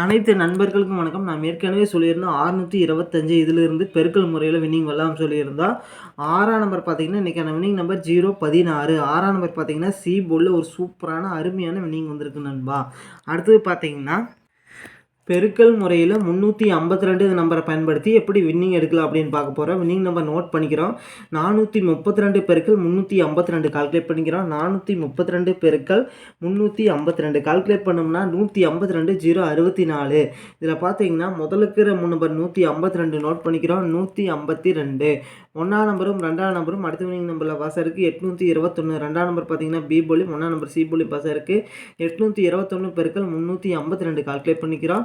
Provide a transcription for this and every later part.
அனைத்து நண்பர்களுக்கும் வணக்கம். நாம் ஏற்கனவே சொல்லியிருந்தோம் ஆறுநூற்றி இருபத்தஞ்சு இதிலிருந்து பெருக்கல் முறையில் வின்னிங் வரலாம் சொல்லியிருந்தோம் ஆறாம் நம்பர் பார்த்தீங்கன்னா இன்றைக்கான வின்னிங் நம்பர் ஜீரோ பதினாறு. ஆறாம் நம்பர் பார்த்தீங்கன்னா சி போலில் ஒரு சூப்பரான அருமையான வின்னிங் வந்திருக்கு நண்பா. அடுத்தது பார்த்தீங்கன்னா பெருக்கல் முறையில் முந்நூற்றி ஐம்பத்தி ரெண்டு நம்பரை பயன்படுத்தி எப்படி வின்னிங் எடுக்கலாம் அப்படின்னு பார்க்க போகிறோம் வின்னிங் நம்பர் நோட் பண்ணிக்கிறோம். நானூற்றி முப்பத்தி ரெண்டு பெருக்கள் முந்நூற்றி ஐம்பத்தி ரெண்டு கால்குலேட் பண்ணிக்கிறோம். நானூற்றி முப்பத்தி ரெண்டு பெருக்கள் முந்நூற்றி ஐம்பத்தி ரெண்டு கால்குலேட் பண்ணோம்னா நூற்றி ஐம்பத்தி ரெண்டு ஜீரோ அறுபத்தி நாலு. இதில் பார்த்தீங்கன்னா முதலுக்கிற மூணு நம்பர் நூற்றி ஐம்பத்தி ரெண்டு நோட் பண்ணிக்கிறோம். நூற்றி ஐம்பத்தி ரெண்டு ஒன்றாம் நம்பரும் ரெண்டாம் நம்பரும் அடுத்த வினிங் நம்பரில் பாஸ் இருக்குது எட்நூற்றி இருபத்தொன்று ரெண்டாம் நம்பர் பார்த்தீங்கன்னா பி போலி ஒன்றாம் நம்பர் சி போலி பாஸ் இருக்குது எட்நூற்றி இருபத்தொன்று பெருக்கள் முந்நூற்றி ஐம்பத்தி ரெண்டு கால்குலேட் பண்ணிக்கிறோம்.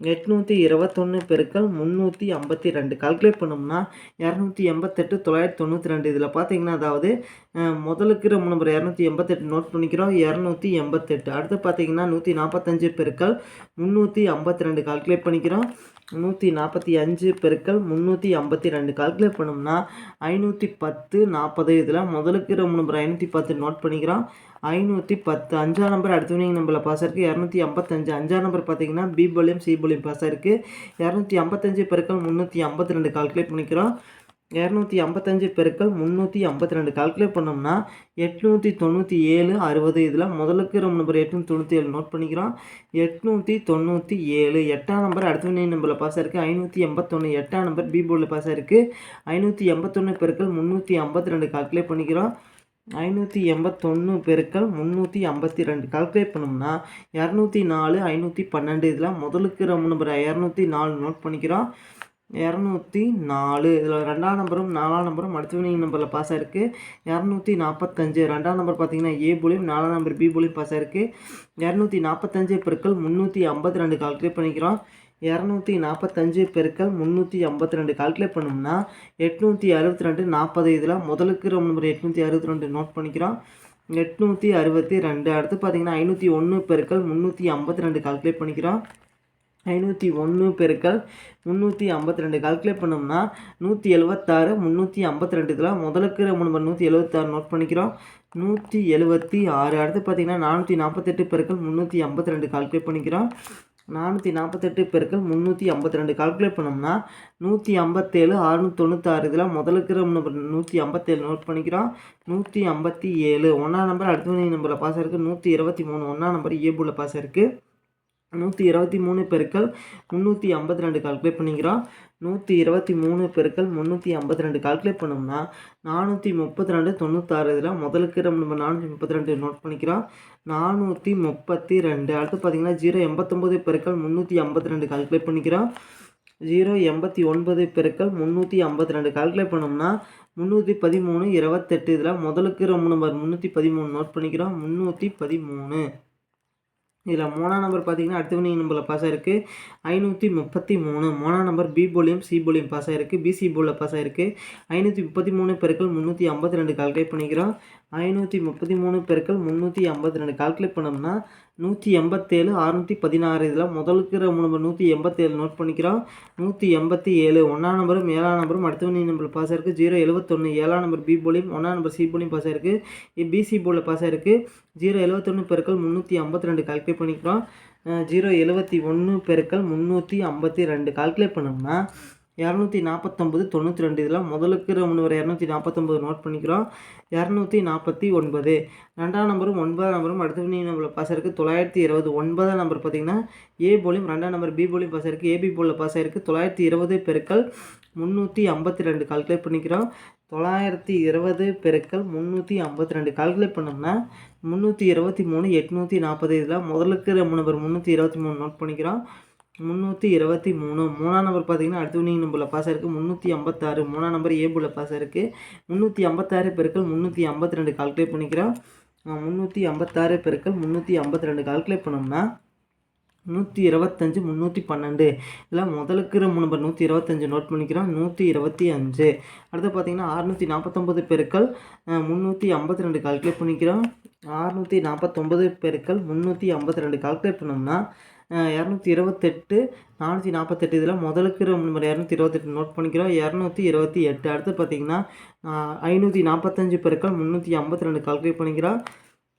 எட்நூற்றி இருபத்தொன்று பெருக்கள் முந்நூற்றி ஐம்பத்தி ரெண்டு. கால்குலேட் பண்ணோம்னா இரநூத்தி எண்பத்தெட்டு தொள்ளாயிரத்தி தொண்ணூற்றி ரெண்டு. இதில் பார்த்தீங்கன்னா அதாவது முதலுக்கு ரொம்ப நம்பர் இரநூத்தி எண்பத்தெட்டு நோட் பண்ணிக்கிறோம். இரநூத்தி எண்பத்தெட்டு. அடுத்து பார்த்தீங்கன்னா நூற்றி நாற்பத்தஞ்சு பெருக்கள் முந்நூற்றி ஐம்பத்தி ரெண்டு. கால்குலேட் பண்ணிக்கிறோம். நூற்றி நாற்பத்தி அஞ்சு பெருக்கள் முந்நூற்றி ஐம்பத்தி ரெண்டு. கால்குலேட் பண்ணோம்னா ஐநூற்றி பத்து நாற்பது இதில் முதலுக்கு ரொம்ப நம்பர் ஐநூற்றி பத்து நோட் பண்ணிக்கிறோம். ஐநூற்றி பத்து. அஞ்சாம் நம்பர் அடுத்த வினிங் நம்பரில் பாஸ் இருக்குது இரநூத்தி ஐம்பத்தஞ்சு அஞ்சாம் நம்பர் பார்த்தீங்கன்னா பி போலியம் சி போலியம் பாஸ் இருக்குது இரநூத்தி ஐம்பத்தஞ்சு பெருக்கள் முந்நூற்றி ஐம்பத்தி ரெண்டு கால்குலேட் பண்ணிக்கிறோம். இரநூத்தி ஐம்பத்தஞ்சு பெருக்கள் முந்நூற்றி ஐம்பத்தி ரெண்டு கால்குலேட் பண்ணோம்னா எட்நூற்றி தொண்ணூற்றி ஏழு அறுபது. இதில் முதலுக்கு ரொம்ப நம்பர் எட்நூற்றி தொண்ணூற்றி ஏழு நோட் பண்ணிக்கிறோம். எட்நூற்றி தொண்ணூற்றி ஏழு. எட்டாம் நம்பர் அடுத்த வினை நம்பரில் பாஸ் இருக்குது ஐநூற்றி எண்பத்தொன்று எட்டாம் நம்பர் பி போர்டில் பாஸ் இருக்குது ஐநூற்றி எண்பத்தொன்று பெருக்கள் முந்நூற்றி ஐம்பத்தி ரெண்டு கால்குலேட் பண்ணிக்கிறோம். ஐநூற்றி எண்பத்தொன்று பெருக்கள் முந்நூற்றி ஐம்பத்தி ரெண்டு. கால்குலேட் பண்ணோம்னா இரநூத்தி நாலு ஐநூற்றி பன்னெண்டு இதில் முதலுக்கு ரொம்ப நம்பர் இரநூத்தி நாலு நோட் பண்ணிக்கிறோம். இரநூத்தி நாலு இதில் ரெண்டாம் நம்பரும் நாலாம் நம்பரும் அடுத்த வினிங் நம்பரில் பாஸ் ஆயிருக்கு. இரநூத்தி நாற்பத்தஞ்சு ரெண்டாம் நம்பர் பார்த்தீங்கன்னா ஏ போலியும் நாலாம் நம்பர் பி போலியும் பாஸ் ஆயிருக்கு. இரநூத்தி நாற்பத்தஞ்சு பெருக்கள் முந்நூற்றி ஐம்பத்தி ரெண்டு கால்குலேட் பண்ணிக்கிறோம். இரநூத்தி நாற்பத்தஞ்சு பெருக்கள் முந்நூற்றி ஐம்பத்தி ரெண்டு. கால்குலேட் பண்ணோம்னா எட்நூற்றி அறுபத்தி ரெண்டு நாற்பது இதில் முதலுக்கு ரொம்ப நம்பர் எட்நூற்றி அறுபத்தி ரெண்டு நோட் பண்ணிக்கிறோம். எட்நூற்றி அறுபத்தி ரெண்டு. அடுத்து பார்த்தீங்கன்னா ஐநூற்றி ஒன்று பெருக்கள் முந்நூற்றி ஐம்பத்தி ரெண்டு. கால்குலேட் பண்ணிக்கிறோம். ஐநூற்றி ஒன்று பெருக்கள் முந்நூற்றி ஐம்பத்தி ரெண்டு. கால்குலேட் பண்ணோம்னா நூற்றி எழுபத்தாறு முந்நூற்றி ஐம்பத்தி ரெண்டு. இதில் முதலுக்கு ரொம்ப நம்பர் நூற்றி எழுபத்தாறு நோட் பண்ணிக்கிறோம். நூற்றி எழுபத்தி ஆறு. அடுத்து பார்த்தீங்கன்னா நானூற்றி நாற்பத்தெட்டு பெருக்கள் முந்நூற்றி ஐம்பத்தி ரெண்டு. கால்குலேட் பண்ணிக்கிறோம். நானூற்றி நாற்பத்தெட்டு பெருக்கள் முந்நூற்றி ஐம்பத்தி ரெண்டு கால்குலேட் பண்ணோம்னா நூற்றி ஐம்பத்தேழு அறுநூற்றி தொண்ணூத்தாறு இதில் முதலுக்கு நம்பர் நூற்றி ஐம்பத்தேழு நோட் பண்ணிக்கிறோம். நூற்றி ஐம்பத்தி ஏழு ஒன்றாம் நம்பர் அடுத்த நம்பரில் பாஸ் இருக்குது நூற்றி இருபத்தி மூணு ஒன்றாம் நம்பர் ஏபுல பாஸ் இருக்குது நூற்றி இருபத்தி மூணு பெருக்கள் முந்நூற்றி ஐம்பத்தி ரெண்டு கால்குலேட் பண்ணிக்கிறோம் நூற்றி இருபத்தி மூணு பெருக்கள் முந்நூற்றி ஐம்பத்தி ரெண்டு கால்குலேட் பண்ணோம்னா நானூற்றி முப்பத்தி ரெண்டு தொண்ணூத்தாறு இதில் முதலுக்கு நம்ம நானூற்றி முப்பத்தி ரெண்டு நோட் பண்ணிக்கிறோம் நானூற்றி முப்பத்தி ரெண்டு. அடுத்து பார்த்தீங்கன்னா ஜீரோ எண்பத்தொம்போது பெருக்கள் முந்நூற்றி ஐம்பத்தி ரெண்டு கால்குலேட் பண்ணிக்கிறோம் ஜீரோ எண்பத்தி ஒன்பது பெருக்கள் முந்நூற்றி ஐம்பத்தி ரெண்டு கால்குலேட் பண்ணோம்னா முந்நூற்றி பதிமூணு இருபத்தெட்டு இதில் முதலுக்கு ரொம்ப நம்பர் முந்நூற்றி பதிமூணு நோட் பண்ணிக்கிறோம் முந்நூற்றி பதிமூணு. இதில் மூணாம் நம்பர் பார்த்தீங்கன்னா அடுத்த வினிங் நம்பரில் பாஸ் ஆயிருக்கு. ஐநூற்றி முப்பத்தி மூணு. மூணாம் நம்பர் பி போலியும் சி போலியும் பாஸ் ஆயிருக்கு. பிசி போலில் பாஸ் ஆயிருக்கு. ஐநூற்றி முப்பத்தி மூணு பெருக்கள் முந்நூற்றி ஐம்பத்தி ரெண்டு கால்குலேட் பண்ணிக்கிறோம். ஐநூற்றி முப்பத்தி மூணு பெருக்கள் முந்நூற்றி ஐம்பத்தி ரெண்டு. கால்குலேட் பண்ணோம்னா நூற்றி எண்பத்தேழு அறுநூற்றி பதினாறு. இதில் முதலுக்கு நம்பர் நூற்றி எண்பத்தேழு நோட் பண்ணிக்கிறோம். நூற்றி எண்பத்தி ஏழு ஒன்றாம் நம்பரும் ஏழாம் நம்பரும் அடுத்த வினிங் நம்பர் பாஸ் ஆயிருக்கு. ஜீரோ எழுபத்தொன்று ஏழாம் நம்பர் பி போலியும் ஒன்றாம் நம்பர் சி போலியும் பாஸ் ஆயிருக்கு. பிசி போலில் பாஸ் ஆயிருக்கு. ஜீரோ எழுபத்தொன்று பெருக்கள் முந்நூற்றி ஐம்பத்தி ரெண்டு. கால்குலேட் பண்ணிக்கிறோம். ஜீரோ எழுபத்தி ஒன்று பெருக்கள் முந்நூற்றி ஐம்பத்தி ரெண்டு. கால்குலேட் பண்ணோம்னா இரநூத்தி நாற்பத்தொம்பது தொண்ணூற்றி ரெண்டு இதில் முதலுக்கு முன்னூறு இரநூத்தி நாற்பத்தொம்பது நோட் பண்ணிக்கிறோம். இரநூத்தி நாற்பத்தி ஒன்பது. ரெண்டாம் நம்பரும் ஒன்பதாம் நம்பரும் அடுத்த வினி நம்பரில் பாஸ் இருக்குது தொள்ளாயிரத்தி இருபது. ஒன்பதாம் நம்பர் பார்த்தீங்கன்னா ஏ போலியும் ரெண்டாம் நம்பர் பி போலியும் பாஸ் ஆயிருக்கு ஏபி போலில் பாஸ் ஆயிருக்கு தொள்ளாயிரத்தி இருபது பெருக்கள் முந்நூற்றி ஐம்பத்தி ரெண்டு கால்குலேட் பண்ணிக்கிறோம். தொள்ளாயிரத்தி இருபது பெருக்கள் முந்நூற்றி ஐம்பத்தி ரெண்டு கால்குலேட் பண்ணோம்னா முந்நூற்றி இருபத்தி மூணு எட்நூற்றி நாற்பது இதில் முதலுக்கு மூணு நம்பர் முந்நூற்றி இருபத்தி மூணு நோட் பண்ணிக்கிறோம். முந்நூற்றி இருபத்தி மூணு. மூணாம் நம்பர் பார்த்தீங்கன்னா அடுத்து நீங்கள் நம்பரில் பாஸ் இருக்குது முந்நூற்றி ஐம்பத்தாறு. மூணாம் நம்பர் ஏபுல பாஸ் இருக்குது முந்நூற்றி ஐம்பத்தாறு பெருக்கள் முந்நூற்றி ஐம்பத்தி ரெண்டு கால்குலேட் பண்ணிக்கிறோம். முந்நூற்றி ஐம்பத்தாறு பெருக்கள் முந்நூற்றி ஐம்பத்தி ரெண்டு கால்குலேட் பண்ணோம்னா நூற்றி இருபத்தஞ்சி முந்நூற்றி பன்னெண்டு. இதில் முதலுக்கு மூணு நம்பர் நூற்றி இருபத்தஞ்சி நோட் பண்ணிக்கிறோம். நூற்றி இருபத்தி அஞ்சு. அடுத்து பார்த்தீங்கன்னா அறுநூற்றி நாற்பத்தொம்பது பெருக்கள் முந்நூற்றி ஐம்பத்தி ரெண்டு கால்குலேட் பண்ணிக்கிறோம். அறுநூற்றி நாற்பத்தொம்பது பெருக்கள் முந்நூற்றி ஐம்பத்தி ரெண்டு கால்குலேட் பண்ணோம்னா இரநூத்தி இருபத்தெட்டு நானூற்றி நாற்பத்தெட்டு இதில் முதலுக்கு நம்பர் இரநூத்தி இருபத்தெட்டு நோட் பண்ணிக்கிறோம். இரநூத்தி இருபத்தி எட்டு. அடுத்து பார்த்தீங்கன்னா ஐநூற்றி நாற்பத்தஞ்சு பெருக்கள் முந்நூற்றி ஐம்பத்தி ரெண்டு கால்குலேட் பண்ணிக்கிறோம்.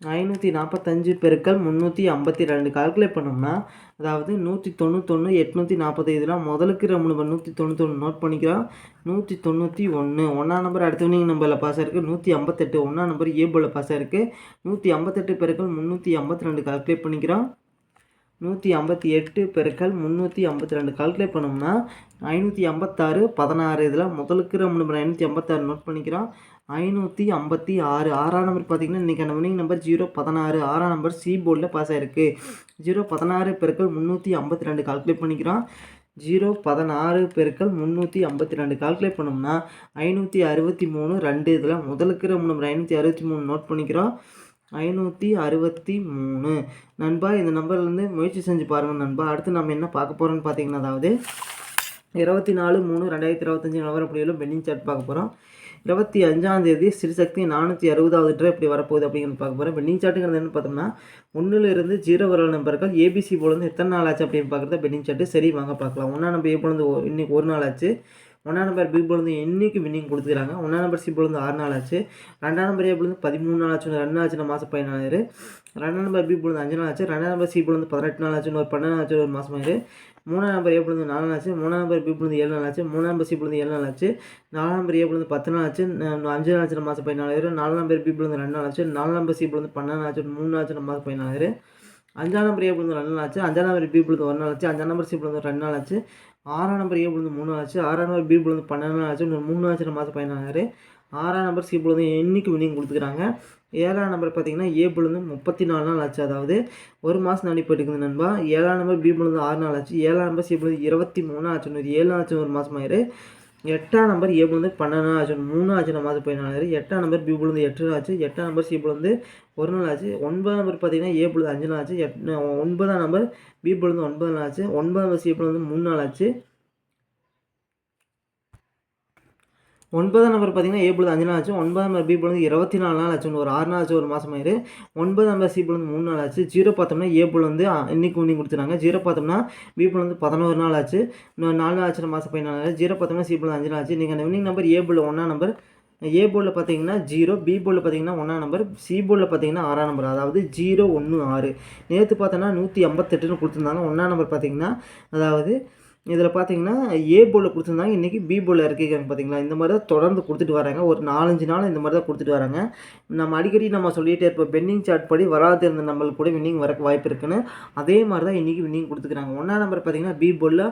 ஐநூற்றி நாற்பத்தஞ்சு பெருக்கள் முந்நூற்றி ஐம்பத்தி ரெண்டு கால்குலேட் பண்ணோம்னா அதாவது நூற்றி தொண்ணூத்தொன்று எட்நூற்றி நாற்பது இதில் முதலுக்கு ரொம்ப நம்பர் நூற்றி தொண்ணூத்தொன்று நோட் பண்ணிக்கிறோம் நூற்றி தொண்ணூற்றி ஒன்று ஒன்றாம் நம்பர் அடுத்தவனிங் நம்பரில் பாஸ் ஆயிருக்கு. நூற்றி ஐம்பத்தெட்டு ஒன்றாம் நம்பர் ஏபோவில் போல் பாஸ் ஆயிருக்கு. நூற்றி ஐம்பத்தெட்டு பெருக்கள் முந்நூற்றி ஐம்பத்தி ரெண்டு கால்குலேட் பண்ணிக்கிறோம். நூற்றி ஐம்பத்தி எட்டு பெருக்கள் முந்நூற்றி ஐம்பத்தி ரெண்டு. கால்குலேட் பண்ணோம்னா ஐநூற்றி ஐம்பத்தாறு பதினாறு இதில் முதலுக்கு நம்ம நம்பர் ஐநூற்றி ஐம்பத்தாறு நோட் பண்ணிக்கிறோம். ஐநூற்றி ஐம்பத்தி ஆறு. ஆறாம் நம்பர் பார்த்தீங்கன்னா இன்றைக்கான வினிங் நம்பர் ஜீரோ பதினாறு. ஆறாம் நம்பர் சி போர்டில் பாஸ் ஆகிருக்கு ஜீரோ பதினாறு பெருக்கள் முந்நூற்றி ஐம்பத்தி ரெண்டு. கால்குலேட் பண்ணிக்கிறோம். ஜீரோ பதினாறு பெருக்கள் முந்நூற்றி ஐம்பத்தி ரெண்டு. கால்குலேட் பண்ணோம்னா ஐநூற்றி அறுபத்தி மூணு ரெண்டு இதில் முதலுக்கு நம்ம நம்பர் ஐநூற்றி அறுபத்தி மூணு நோட் பண்ணிக்கிறோம். ஐநூற்றி அறுபத்தி மூணு. நண்பா இந்த நம்பர்லேருந்து முயற்சி செஞ்சு பாருங்கள் நண்பா. அடுத்து நம்ம என்ன பார்க்க போகிறோம்னு பார்த்தீங்கன்னா அதாவது இருபத்தி நாலு மூணு ரெண்டாயிரத்தி இருபத்தஞ்சி நிலவரப்படியிலும் பெண்டிங் சார்ட் பார்க்க போகிறோம் இருபத்தி அஞ்சாந்தேதி சிறுசக்தி நானூற்றி அறுபதாவது ட்ரெ எப்படி வரப்போகுது அப்படிங்கிறது பார்க்க போகிறேன் பெண்டிங் சார்ட்டுங்கிறது என்ன பார்த்தோம்னா ஒன்றுலேருந்து ஜீரோ வரல நம்பர்கள் ஏபிசி போலேருந்து எத்தனை நாள் ஆச்சு அப்படின்னு பார்க்குறது பெண்டிங் சார்ட்டு சரி வாங்க பார்க்கலாம். ஒன்றா நம்ம ஏ போலேருந்து இன்னைக்கு ஒரு நாள் ஆச்சு. ஒன்றாம் நம்பர் பி போலேருந்து என்றைக்கு வின்னிங் கொடுத்துக்கிறாங்க ஒன்றாம் நம்பர் சி ஆறு நாள் ஆச்சு ரெண்டாம் நம்பர் ஏ பதிமூணு நாள் ஆச்சு ரெண்டு ஆச்சு மாதம் பதினாலு ரெண்டாம் நம்பர் பி போலேருந்து அஞ்சு நாள் ஆச்சு ரெண்டாம் நம்பர் சி பதினெட்டு நாள் ஆச்சு ஒரு பன்னெண்டு ஆச்சு ஒரு மாதம் ஆயிரு மூணாம் நம்பர் ஏ நாலு நாள் ஆச்சு மூணாம் நம்பர் பி ஏழு நாள் ஆச்சு மூணாம் நம்பர் சி ஏழு நாள் ஆச்சு நாலாம் நம்பர் ஏ பத்து நாள் ஆச்சு அஞ்சு நாள் ஆச்சு மாதம் பதினாலு நாலாம் நம்பர் பி ரெண்டு நாள் ஆச்சு நாலாம் நம்பர் சி போலேருந்து பன்னெண்டு ஆச்சு மூணு ஆச்சு மாதம் பதினாலு அஞ்சாம் நம்பர் ஏ ரெண்டு நாள் ஆச்சு அஞ்சாம் நம்பர் பி ஒரு நாள் ஆச்சு அஞ்சாம் நம்பர் சி ரெண்டு நாள் ஆச்சு ஆறாம் நம்பர் ஏ போலேருந்து மூணு நாள் ஆச்சு. ஆறாம் நம்பர் பி போலேருந்து பன்னெண்டு நாள் ஆச்சு. இன்னொரு மூணு ஆச்சு. மாதம் பதினாறு. ஆறாம் நம்பர் சி போலேருந்து என்றைக்கு வினிங் கொடுத்துக்கிறாங்க? ஏழாம் நம்பர் பார்த்தீங்கன்னா ஏ போலேருந்து முப்பத்தி நாலு நாள் ஆச்சு. அதாவது ஒரு மாதம் நாடி போயிட்டு நண்பா. ஏழாம் நம்பர் பி போலேருந்து ஆறு நாள் ஆச்சு. ஏழாம் நம்பர் சி போலேருந்து இருபத்தி மூணு ஆச்சு. இன்னொரு ஏழு ஆச்சு ஒரு மாதம் ஆயிரு எட்டாம் நம்பர் ஏ போலேருந்து பன்னெண்டு நாள் ஆச்சு. மூணு ஆச்சு மாதம் பதினாலு எட்டாம் நம்பர் பி போலேருந்து எட்டு நாள் ஆச்சு. எட்டாம் நம்பர் சி போலேருந்து ஒரு நாள் ஆச்சு. ஒன்பதாம் நம்பர் பார்த்தீங்கன்னா ஏ அஞ்சு நாள் ஆச்சு. எட் ஒன்பதாம் நம்பர் பி போலேருந்து ஒன்பது நாள் ஆச்சு. ஒன்பதாம் நம்பர் சி போலேருந்து மூணு நாள் ஆச்சு. ஒன்பதாம் நம்பர் பார்த்தீங்கன்னா ஏ பொழுது அஞ்சு நாள் ஆச்சு. ஒன்பதாம் நம்பர் பி பொழுது இருபத்தி நாலு நாள் ஆச்சு ஒரு ஆறு நாள் ஆச்சு ஒரு மாதம் ஆயிரு. ஒன்பதாம் நம்பர் சி பொழுது மூணு நாள் ஆச்சு. ஜீரோ பார்த்தோம்னா ஏ பொழுது வந்து இன்னைக்கு உண்ணி கொடுத்துருக்காங்க. ஜீரோ பார்த்தோம்னா பி பொழுது வந்து பதினோரு நாள் ஆச்சு. நாலு நாள் ஆச்சு மாதம் பதினாலு ஜீரோ பார்த்தோம்னா சி பொழுது அஞ்சு நாள் ஆச்சு. நீங்கள் வினிங் நம்பர் ஏ பொழுது ஒன்றா நம்பர். ஏ போர்டில் பார்த்தீங்கன்னா ஜீரோ பி போர்டில் பார்த்தீங்கன்னா ஒன்றாம் நம்பர். சி போர்டில் பார்த்தீங்கன்னா ஆறாம் நம்பர். அதாவது ஜீரோ ஒன்று ஆறு. நேற்று பார்த்தோன்னா நூற்றி ஐம்பத்தெட்டுன்னு கொடுத்துருந்தாங்க. ஒன்றாம் நம்பர் பார்த்தீங்கன்னா அதாவது இதில் பார்த்தீங்கன்னா ஏ போலில் கொடுத்துருந்தாங்க. இன்றைக்கி பி போலில் இருக்காங்க பார்த்தீங்களா? இந்த மாதிரி தான் தொடர்ந்து கொடுத்துட்டு வராங்க. ஒரு நாலஞ்சு நாள் இந்த மாதிரி தான் கொடுத்துட்டு வராங்க. நம்ம அடிக்கடி நம்ம சொல்லிகிட்டே இருப்போம் பெண்டிங் சார்ட் படி வராது இருந்த நம்மளுக்கு கூட வின்னிங் வர வாய்ப்பு இருக்குன்னு. அதே மாதிரி தான் இன்றைக்கி வின்னிங் கொடுத்துக்கிறாங்க. ஒன்றாம் நம்பர் பார்த்தீங்கன்னா பி போலில்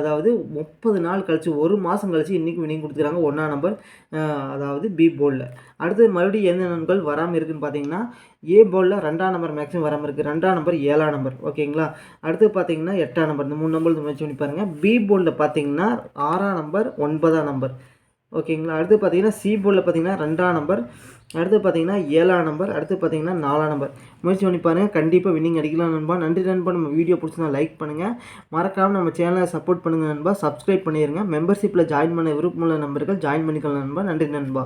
அதாவது முப்பது நாள் கழித்து ஒரு மாதம் கழித்து இன்றைக்கி வின்னிங் கொடுத்துக்கிறாங்க ஒன்றாம் நம்பர் அதாவது பி போலில் அடுத்து மறுபடியும் எந்த நண்கள் வராமல் இருக்குதுன்னு பார்த்தீங்கன்னா ஏ போலில் ரெண்டாம் நம்பர் மேக்ஸிமம் வராமல் இருக்குது ரெண்டாம் நம்பர் ஏழாம் நம்பர் ஓகேங்களா? அடுத்து பார்த்தீங்கன்னா எட்டாம் நம்பர் இந்த மூணு நம்பர் முயற்சி பண்ணி பாருங்கள் பி போர்டில் பார்த்தீங்கன்னா ஆறாம் நம்பர் ஒன்பதாம் நம்பர் ஓகேங்களா அடுத்து பார்த்தீங்கன்னா சி போர்டில் பார்த்தீங்கன்னா ரெண்டாம் நம்பர் அடுத்து பார்த்தீங்கன்னா ஏழாம் நம்பர் அடுத்து பார்த்தீங்கன்னா நாலாம் நம்பர் முயற்சி பண்ணி பாருங்கள் கண்டிப்பாக வின்னிங் அடிக்கலாம் நண்பா. நன்றி நண்பா. நம்ம வீடியோ பிடிச்சிருந்தா லைக் பண்ணுங்கள் மறக்காமல் நம்ம சேனலை சப்போர்ட் பண்ணுங்கள் நண்பா. சப்ஸ்கிரைப் பண்ணிடுங்க மெம்பர்ஷிப்பில் ஜாயின் பண்ண விருப்பமுள்ள நம்பர்கள் ஜாயின் பண்ணிக்கலாம் நண்பா. நன்றி நண்பா.